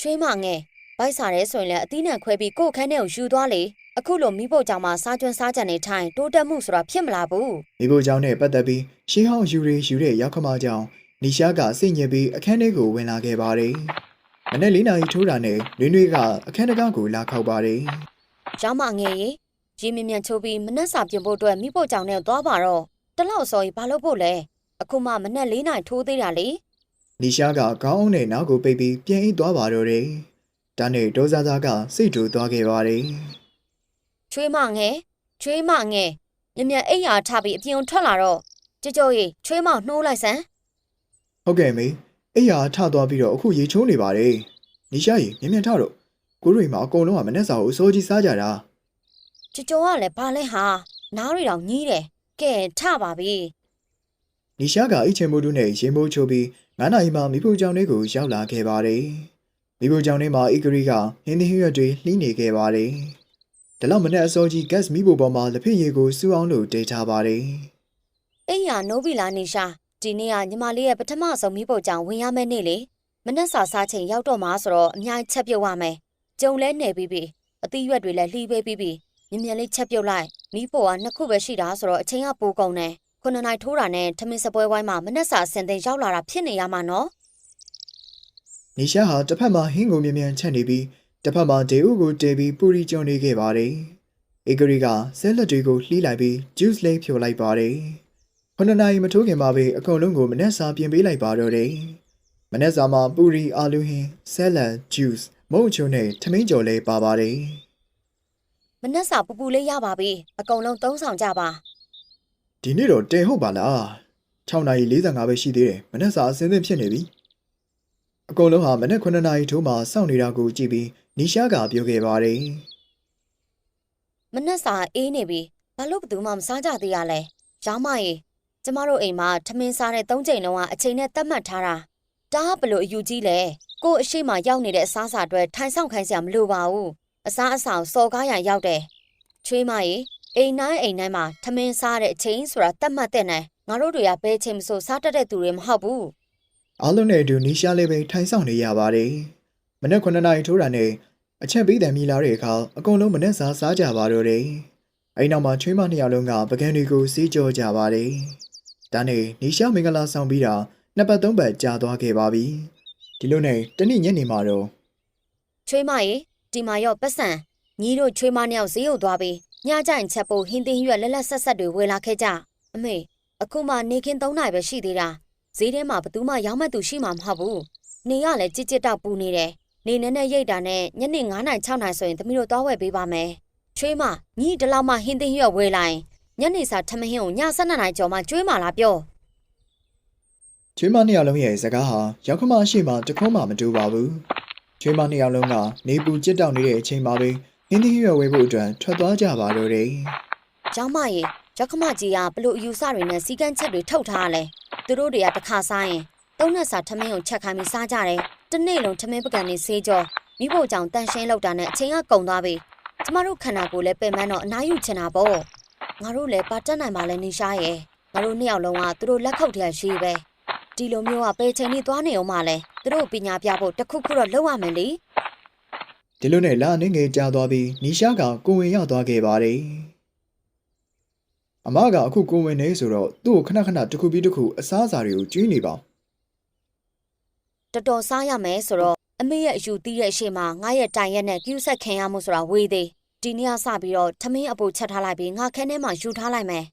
ချွေးမငယ်ဘိုက်စားရဲဆိုရင်လည်းအသီးနှံခွဲပြီးကိုယ့်ခန်းထဲကိုယူသွားလေအခုလိုမိဖို့ကြောင့်မှစားကျွန်းစားကြံနေထိုင်တိုးတက်မှုဆိုတာဖြစ်မလာဘူးမိဖို့ကြောင့်နဲ့ပတ်သက်ပြီးရှင်းဟောင်းယူရီယူတဲ့ရောက်ခမကြောင့် နီရှာကစိတ်ညစ်ပြီးအခန်းထဲကိုဝင်လာခဲ့ပါတယ်မနေ့လေးနာရီထိုးတာနဲ့နွေနွေကအခန်းတကားကိုလာခောက်ပါတယ်ကျောင်းမငယ်ရေရေမြင်မြန်ချိုးပြီးမနှက်စာပြင်ဖို့အတွက်မိဖို့ကြောင့်နဲ့သွားပါတော့တလောက်စော်ကြီးဘာလို့ဖို့လဲအခုမှမနှက်၄နိုင်ထိုးသေးတာလေနီရှာကခေါင်းအုံးနဲ့နောက်ကိုပိတ်ပြီးပြန်အိတ်သွားပါတော့တယ်ဒါနဲ့ဒေါ်စာသားကစိတ်တူသွားခဲ့ပါတယ်ချွေးမငယ်ချွေးမငယ်မြင်မြန်အိပ်ရာထပြီးအပြင်ကိုထွက်လာတော့ကြကြောရေချွေးမနှိုးလိုက်စမ်း ဟုတ်ကဲ့မေအိယာထသွားပြီးတော့အခုရေချိုးနေပါတယ်နီရှာကြီးမြင်မြန်ထတော့ကိုရိမှာအကုန်လုံးကမနဲ့စာကိုအစိုးကြီးစားကြတာကြကြောကလည်းဘာလဲဟာနားရီတောင်ညည်းတယ်ကဲထပါပြီနီရှာကအိတ်ချင်မှုတို့နဲ့ရေမိုးချိုးပြီးငါးနာရီမှမိဖို့ကြောင့်လေးကိုရောက်လာခဲ့ပါတယ်မိဖို့ကြောင့်လေးမှာအီဂရီကဟင်းသီးဟင်းရွက်တွေလှီးနေခဲ့ပါတယ်ဒါလောက်မနဲ့အစိုးကြီး gas မိဖို့ပေါ်မှာလက်ဖက်ရည်ကိုစူအောင်လို့တေးထားပါတယ်အိပ်ရာနိုးပြီလားနေရှာ ဒီနေ့ကညီမလေးရဲ့ပထမဆုံးမိဖို့ကြောင့်ဝင်ရမယ့်နေ့လေမနှက်စာစားချိန်ရောက်တော့မှာဆိုတော့အများကြီးချက်ပြုတ်ရမယ်ကြုံလဲနေပြီးပြီအသီးရွက်တွေလည်းလှီးပေးပြီးပြီမြင်မြန်လေးချက်ပြုတ်လိုက်မိဖို့ကနှစ်ခုပဲရှိတာဆိုတော့အချိန်ကပိုကုန်တယ်ခုနှစ်နိုင်ထိုးတာနဲ့ထမင်းစပွဲဝိုင်းမှာမနှက်စာအစင်သိမ်းရောက်လာတာဖြစ်နေရမှာနော်နီရှာဟာတစ်ဖက်မှာဟင်းကိုမြင်မြန်ချက်နေပြီးတစ်ဖက်မှာဒေဦးကိုတဲပြီးပူရီကျွန်းနေခဲ့ပါတယ်အီဂရီကဆဲလက်တွေကိုလှီးလိုက်ပြီး juice လေးဖြိုလိုက်ပါတယ် ခုနှစ်နာရီမထိုးခင်မှာပဲအကုန်လုံးကိုမနဲ့စာပြင်ပေးလိုက်ပါတော့တယ်မနဲ့စာမှာပူရီအာလူဟင်းဆဲလက် juice မုန့်ချုံနဲ့ထမင်းကြော်လေးပါပါတယ်မနှက်စာပူပူလေးရပါပြီအကုန်လုံးသုံးဆောင်ကြပါဒီနေ့တော့တဲဟုတ်ပါလား6နာရီ45ပဲရှိသေးတယ်မနဲ့စာအစင်းသင်းဖြစ်နေပြီအကုန်လုံးဟာမနဲ့9နာရီထိုးမှစောင့်နေတာကိုကြည့်ပြီးနီရှာကပြောခဲ့ပါတယ်မနှက်စာအေးနေပြီဘာလို့ဘယ်သူမှမစားကြသေးရလဲရောင်းမရေ ကျမတို့အိမ်မှာထမင်းစားတဲ့၃ချိန်လုံးကအချိန်နဲ့သတ်မှတ်ထားတာဒါကဘလို့အယူကြီးလဲကို့အရှိမရောက်နေတဲ့အစားအစာတွေထိုင်ဆောင်ခိုင်းစရာမလိုပါဘူးအစားအစာကိုစော်ကားရန်ရောက်တယ်ချွေးမရေအိမ်တိုင်းအိမ်တိုင်းမှာထမင်းစားတဲ့အချိန်ဆိုတာသတ်မှတ်တဲ့နိုင်ငါတို့တွေကဘယ်ချိန်မဆိုစားတတ်တဲ့သူတွေမဟုတ်ဘူးအားလုံးနဲ့အတူနီရှာလေးပဲထိုင်ဆောင်နေရပါတယ်မနေ့9နာရီထိုးတာနဲ့အချက်ပေးတယ်မြည်လာတဲ့အခါအကုန်လုံးမနေ့စားစားကြပါတော့တယ်အဲ့နောက်မှာချွေးမနှစ်ယောက်လုံးကပကံတွေကိုစီးကြောကြပါတယ် ဒါနဲ့နီရှာမင်္ဂလာဆောင်ပြီးတာနှစ်ပတ်သုံးပတ်ကြာသွားခဲ့ပါပြီဒီလိုနဲ့တနေ့ညနေမှာတော့ချွေးမရေဒီမှာရောပတ်စံညီတို့ချွေးမနှစ်ယောက်ဈေးကိုသွားပြီးညကြရင်ချက်ဖို့ဟင်းသင်းရွက်လက်လက်ဆက်ဆက်တွေဝယ်လာခဲ့ကြအမေအခုမှနေခင်း၃နိုင်ပဲရှိသေးတာဈေးထဲမှာဘသူမှရောင်းမဲ့သူရှိမှာမဟုတ်ဘူးနေရလဲကြစ်ကြစ်တောက်ပူနေတယ်နေနဲ့နဲ့ရိတ်တာနဲ့ညနေ9နိုင်6နိုင်ဆိုရင်သမီးတို့သွားဝယ်ပေးပါမယ်ချွေးမညီဒီလောက်မှဟင်းသင်းရွက်ဝယ်လိုက် ညနေစာထမင်းဟင်းကိုည7နိုင်ကျော်မှကျွေးမှလာပြောချွေးမနှစ်ယောက်လုံးရဲ့စကားဟာရောက်ခမရှိမှတခုံးမှမတူပါဘူးချွေးမနှစ်ယောက်လုံးကနေပူကြစ်တောက်နေတဲ့အချိန်မှာပဲဟင်းသီးရွက်ဝဲဖို့အတွက်ထွက်သွားကြပါတော့တယ်ကျောင်းမရေရောက်ခမကြီးကဘလို့အယူဆတွေနဲ့စီကန်းချက်တွေထုတ်ထားရလဲသူတို့တွေကတစ်ခါစားရင်သုံးနဲ့စာထမင်းကိုချက်ခိုင်းပြီးစားကြတယ်တနေ့လုံးထမင်းပကံနေဆေးကြောမိဖို့ကြောင့်တန်ရှင်းလောက်တာနဲ့အချိန်ကကုန်သွားပြီကျမတို့ခန္ဓာကိုယ်လည်းပင်ပန်းတော့အနားယူချင်တာပေါ့ ငါတို့လည်းပါတက်နိုင်ပါလဲနေရှားရဲ့ငါတို့နှစ်ယောက်လုံးကသူတို့လက်ခုပ်ထဲရှိပဲဒီလိုမျိုးကပေချိန်လေးသွားနေအောင်မလဲသူတို့ပညာပြဖို့တစ်ခုခုတော့လုပ်ရမယ်လေဒီလိုနဲ့လာနေငယ်ကြာသွားပြီးနီရှာကကိုဝင်ရောက်သွားခဲ့ပါတယ်အမကအခုကိုဝင်နေဆိုတော့သူ့ကိုခဏခဏတစ်ခုပြီးတစ်ခုအစားအစာတွေကိုကျွေးနေပါတော်တော်စားရမယ်ဆိုတော့အမေရဲ့အယူတီးတဲ့အရှိမငါရဲ့တိုင်ရက်နဲ့ကျူးဆက်ခင်ရမှုဆိုတာဝေးသေး ဒီနေ့ကစပြီးတော့ထမင်းအပူချက်ထားလိုက်ပြီးငါခန်းထဲမှာယူထားလိုက်မယ်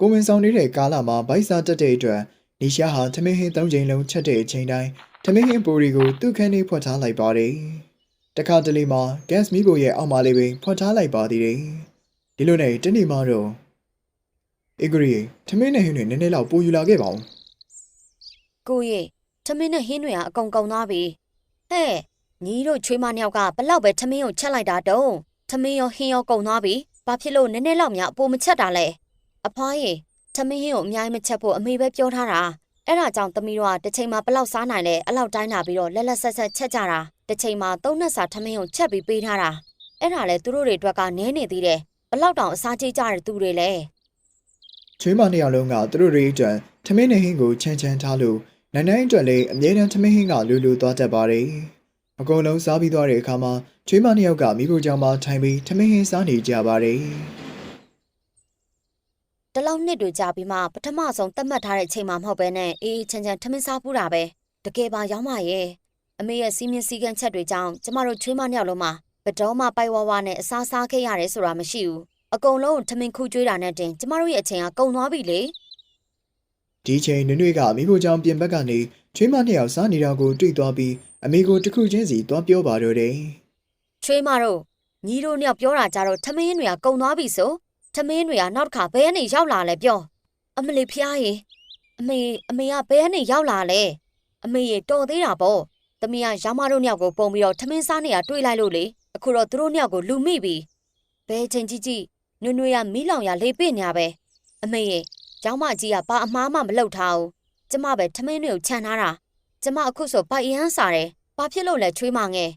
ကိုဝင်ဆောင်နေတဲ့ကာလမှာဗိုက်စာတက်တဲ့အတွက်နီရှာဟာသမင်းဟင်း၃ချိန်လုံးချက်တဲ့အချိန်တိုင်းထမင်းဟင်းပူရီကိုသူ့ခန်းထဲဖွက်ထားလိုက်ပါတယ်။တခါတလေမှာ gas မီးဖိုရဲ့အောက်မှာလေးပင်ဖွက်ထားလိုက်ပါသေးတယ်။ဒီလိုနဲ့တနေ့မှတော့အဂရီထမင်းနဲ့ဟင်းတွေနည်းနည်းလောက်ပူယူလာခဲ့ပါဦးကိုရေထမင်းနဲ့ဟင်းတွေကအကုန်ကုန်သွားပြီဟဲ့ညီတို့ချွေးမနှစ်ယောက်ကဘလောက်ပဲထမင်းကိုချက်လိုက်တာတုံး ထမင်းရောဟင်းရောကုန်သွားပြီဘာဖြစ်လို့နည်းနည်းလောက်များအပိုမချက်တာလဲအဖွားရေထမင်းဟင်းကိုအများကြီးမချက်ဖို့အမေပဲပြောထားတာအဲ့ဒါကြောင့်သမီးတို့ကတစ်ချိန်မှာဘလောက်စားနိုင်လဲအဲ့လောက်တိုင်းလာပြီးတော့လက်လက်ဆက်ဆက်ချက်ကြတာတစ်ချိန်မှာသုံးနှစ်စာထမင်းကိုချက်ပြီးပေးထားတာအဲ့ဒါလဲသူတို့တွေအတွက်ကနည်းနေသေးတယ်ဘလောက်တောင်အစားကြီးကြတဲ့သူတွေလဲ။ချွေးမနှစ်ယောက်လုံးကသူတို့တွေအတွက်ထမင်းနဲ့ဟင်းကိုချမ်းချမ်းထားလို့နိုင်နိုင်အတွက်လည်းအမြဲတမ်းထမင်းဟင်းကလူလူသွားတတ်ပါတယ်။ အကုန်လုံးစားပြီးသွားတဲ့အခါမှာချွေးမနှစ်ယောက်ကမိဖို့ကြောင့်မှထိုင်ပြီးထမင်းဟင်းစားနေကြပါတယ်။ဒီလောက်နှစ်တွေကြာပြီးမှပထမဆုံးသတ်မှတ်ထားတဲ့အချိန်မှမဟုတ်ဘဲနဲ့အေးအေးချမ်းချမ်းထမင်းစားပူးတာပဲတကယ်ပါရောင်းပါရဲ့အမေရဲ့စီးမြင့်စည်းကမ်းချက်တွေကြောင့်ကျမတို့ချွေးမနှစ်ယောက်လုံးမှာဘတော်မှပိုက်ဝါးဝါနဲ့အစားစားခဲ့ရတယ်ဆိုတာမရှိဘူးအကုန်လုံးထမင်းခူးကျွေးတာနဲ့တင်ကျမတို့ရဲ့အချိန်ကကုန်သွားပြီလေဒီချိန်နွေ့နွေ့ကမိဖို့ကြောင့်ပြင်ဘက်ကနေချွေးမနှစ်ယောက်စားနေတာကိုတွေ့သွားပြီး အမေကိုတစ်ခုချင်းစီသွားပြောပါတော့တယ်ချွေးမတို့ညီတို့နှစ်ယောက်ပြောတာကြတော့ထမင်းတွေကကုန်သွားပြီဆိုထမင်းတွေကနောက်တစ်ခါဘယ်ကနေရောက်လာလဲပြောအမလီဖျားရေအမေအမေကဘယ်ကနေရောက်လာလဲအမေရေတော်သေးတာပေါ့သမီးကရောင်မတို့နှစ်ယောက်ကိုပုံပြီးတော့ထမင်းစားနေတာတွေ့လိုက်လို့လေအခုတော့သူတို့နှစ်ယောက်ကိုလူမိပြီဘယ်ချိန်ကြီးကြီးနွေနွေကမီးလောင်ရလေးပင့်ညာပဲအမေရေကျောင်းမကြီးကဘာအမားမှမလုပ်ထားဘူးကျမပဲထမင်းတွေကိုခြံထားတာ ကျမအခုဆိုပိုက်အရန်စားတယ်ဘာဖြစ်လို့လဲချွေးမငယ်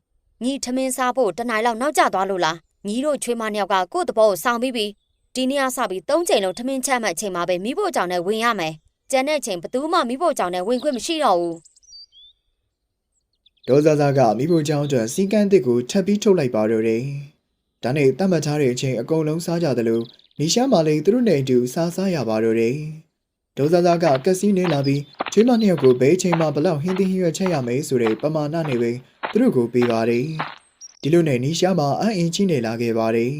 ညီထမင်းစားဖို့တနိုင်လောက်နောက်ကျသွားလို့လားညီတို့ချွေးမနှစ်ယောက်ကကိုယ့်တဘောကိုစောင်းပြီးပြီဒီနေ့ကစပြီး၃ချိန်လုံးထမင်းချက်မှတ်ချိန်မှာပဲမိဖို့ကြောင့်နဲ့ဝင်ရမယ်ကျန်တဲ့ချိန်ဘယ်သူမှမိဖို့ကြောင့်နဲ့ဝင်ခွင့်မရှိတော့ဘူးဒေါ်ဇာဇာကမိဖို့ကြောင့်အတွက်စီကန်းတစ်ကိုထပ်ပြီးထုတ်လိုက်ပါတော့တယ်ဒါနဲ့တတ်မှတ်ထားတဲ့အချိန်အကုန်လုံးစားကြတယ်လို့နီရှာမာလေးသူတို့နဲ့အတူစားစားရပါတော့တယ် ဒေါ်ဇာဇာကကက်စီနေလာပြီးချွေးမနှစ်ယောက်ကိုဘဲချိန်မှာဘလောက်ဟင်းသင်းဟင်းရွက်ချက်ရမယ်ဆိုတဲ့ပမာဏနဲ့ပဲသူတို့ကိုပေးပါတယ်ဒီလိုနဲ့နီရှာမာအအင်ချင်းနေလာခဲ့ပါတယ်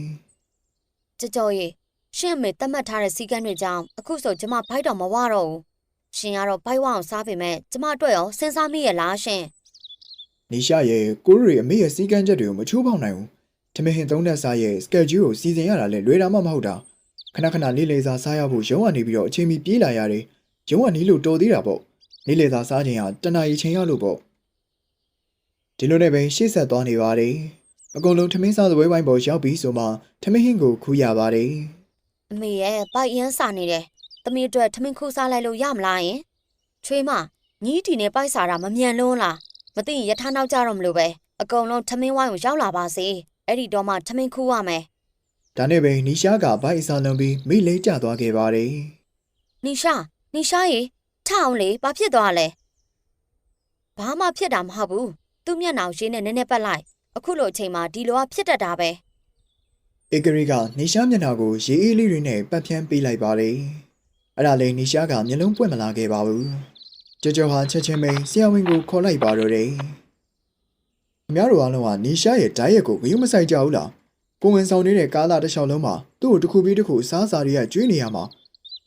ကြကြော်ရေရှင်အမေတတ်မှတ်ထားတဲ့စီကန်းတွေကြောင့်အခုဆိုကျမဘိုက်တော်မဝတော့ဘူးရှင်ကတော့ဘိုက်ဝအောင်စားပေမဲ့ကျမအတွက်ရောစဉ်းစားမိရဲ့လားရှင်နီရှာရဲ့ကိုရီအမေရဲ့စီကန်းချက်တွေကိုမချိုးဖောက်နိုင်ဘူး။ထမင်းဟင်သုံးတဲ့စားရဲ့ schedule ကိုစီစဉ်ရတာလဲလွယ်တာမှမဟုတ်တာ။ ခဏခဏနေလေစာစားရဖို့ရုံးကနေပြီးတော့အချိန်မီပြေးလာရတယ်။ရုံးကနေလို့တော်သေးတာပေါ့။နေလေစာစားခြင်းဟာတဏှာရီချိန်ရလို့ပေါ့။ဒီလိုနဲ့ပဲရှေ့ဆက်သွားနေပါတယ်။အကုန်လုံးထမင်းစားသပွဲပိုင်းပေါ်ရောက်ပြီးဆိုမှထမင်းဟင်ကိုခူးရပါတယ်အမေရဲ့ဘိုက်အရန်စားနေတယ်သမီးအတွက်ထမင်းခူးစားလိုက်လို့ရမလားယင်ချွေးမညီးတီနဲ့ပိုက်စားတာမမြန်လွန်းလားမသိရင်ရထားနောက်ကြတော့မလို့ပဲအကုန်လုံးထမင်းဝိုင်းကိုရောက်လာပါစေအဲ့ဒီတော့မှထမင်းခူးရမယ်။ ဒါနဲ့ပဲနီရှာကဘိုက်အစားလုံးပြီးမိလေးကျသွားခဲ့ပါတယ်နီရှာနီရှာရေထအောင်လေဘာဖြစ်သွားလဲဘာမှဖြစ်တာမဟုတ်ဘူးသူ့မျက်နှာကိုရင်းနဲ့နည်းနည်းပတ်လိုက်အခုလိုအချိန်မှာဒီလိုကဖြစ်တတ်တာပဲ။အေဂရီကနီရှာမျက်နှာကိုရေအေးလေးတွေနဲ့ပတ်ဖြန်းပေးလိုက်ပါတယ်။အဲ့ဒါလေနီရှာကမျက်လုံးပွင့်မလာခဲ့ပါဘူး။ကြော်ကြော်ဟာချက်ချင်းပဲဆရာဝန်ကိုခေါ်လိုက်ပါတော့တယ်။အများတို့အားလုံးကနီရှာရဲ့ဓာတ်ရက်ကိုဂရုမစိုက်ကြဘူးလား။ ကိုဝင်ဆောင်နေတဲ့ကားလာတစ်လျှောက်လုံးမှာသူ့ကိုတစ်ခုပြီးတစ်ခုစားစားတွေကကျွေးနေရမှာ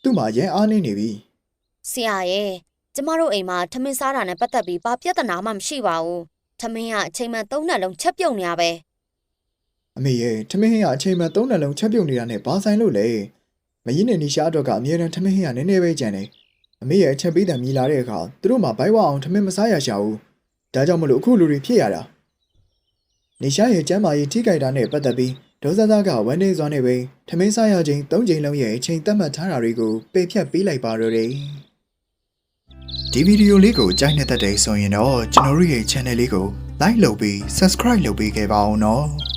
သူ့မှာရန်အားနေနေပြီဆရာရဲ့ကျမတို့အိမ်မှာထမင်းစားတာနဲ့ပတ်သက်ပြီးဘာပြဿနာမှမရှိပါဘူးထမင်းကအချိန်မှသုံးနှစ်လုံးချက်ပြုတ်နေရပဲ။အမေရဲ့ထမင်းဟင်းကအချိန်မှသုံးနှစ်လုံးချက်ပြုတ်နေတာနဲ့ဘာဆိုင်လို့လဲ။မရင်နဲ့နီရှာအတွက်ကအမြဲတမ်းထမင်းဟင်းကနည်းနည်းပဲကြံတယ်။အမေရဲ့အချက်ပေးတယ်မြည်လာတဲ့အခါသူတို့မှဘိုက်ဝအောင်ထမင်းမစားရရှာဘူး။ဒါကြောင့်မလို့အခုလူတွေဖြစ်ရတာ။နေရှာရဲ့ကျမ်းမာရေးထိခိုက်တာနဲ့ပတ်သက်ပြီး ဒေါ်စသားကဝန်နေစွာနဲ့ပဲထမင်းစားရခြင်း၃ချိန်လုံးရဲ့အချိန်သတ်မှတ်ထားတာတွေကိုပယ်ဖြတ်ပေးလိုက်ပါတော့တယ်။ဒီဗီဒီယိုလေးကိုကြိုက်နေတဲ့တဲ့ဆိုရင်တော့ကျွန်တော်တို့ရဲ့ channel လေးကို like လုပ်ပြီး subscribe လုပ်ပေးခဲ့ပါဦးနော်။